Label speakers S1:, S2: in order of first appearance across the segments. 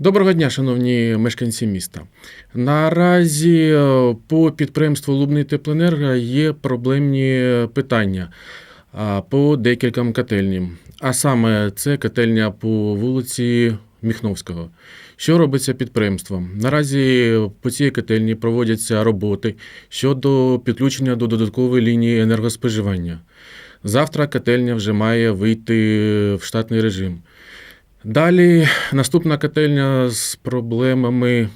S1: Доброго дня, шановні мешканці міста. Наразі е, по підприємству Лубний Теплоенерго є проблемні питання по декільком котельням. А саме це котельня по вулиці Міхновського. Що робиться підприємством? Наразі по цій котельні проводяться роботи щодо підключення до додаткової лінії енергоспоживання. Завтра котельня вже має вийти в штатний режим. Далі наступна котельня з проблемами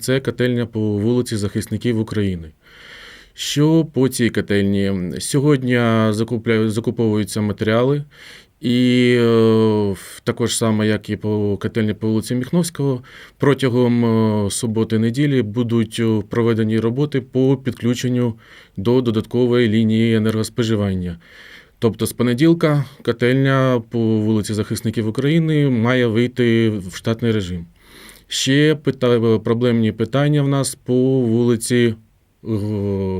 S1: це котельня по вулиці Захисників України. Що по цій котельні? Сьогодні закуповуються матеріали, і е, також саме, як і по котельні по вулиці Міхновського, протягом е, суботи-неділі будуть е, проведені роботи по підключенню до додаткової лінії енергоспоживання. Тобто з понеділка котельня по вулиці Захисників України має вийти в штатний режим. Ще пита... проблемні питання в нас по вулиці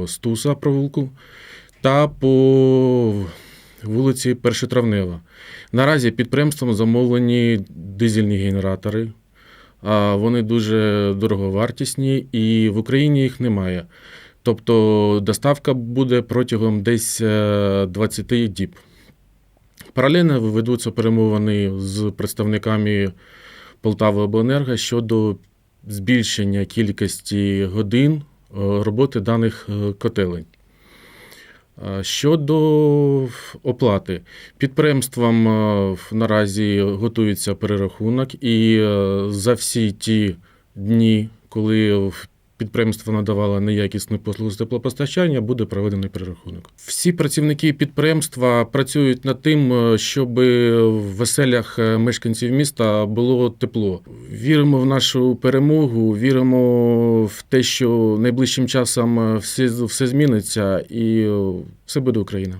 S1: Стуса провулку та по вулиці Першотравнева. Наразі підприємством замовлені дизельні генератори. Вони дуже дороговартісні і в Україні їх немає. Тобто доставка буде протягом десь е, 20 діб. Паралельно ведуться перемовини з представниками Полтави Обленерго щодо збільшення кількості годин е, роботи даних е, котелень. Е, Щодо оплати, підприємствам е, наразі готується перерахунок, і е, за всі ті дні, коли підприємство надавало неякісну послугу з теплопостачання, буде проведений перерахунок. Всі працівники підприємства працюють над тим, е, щоб в оселях е, мешканців міста було тепло. Віримо в нашу перемогу, віримо в те, що найближчим часом е, все, все зміниться і все буде Україна.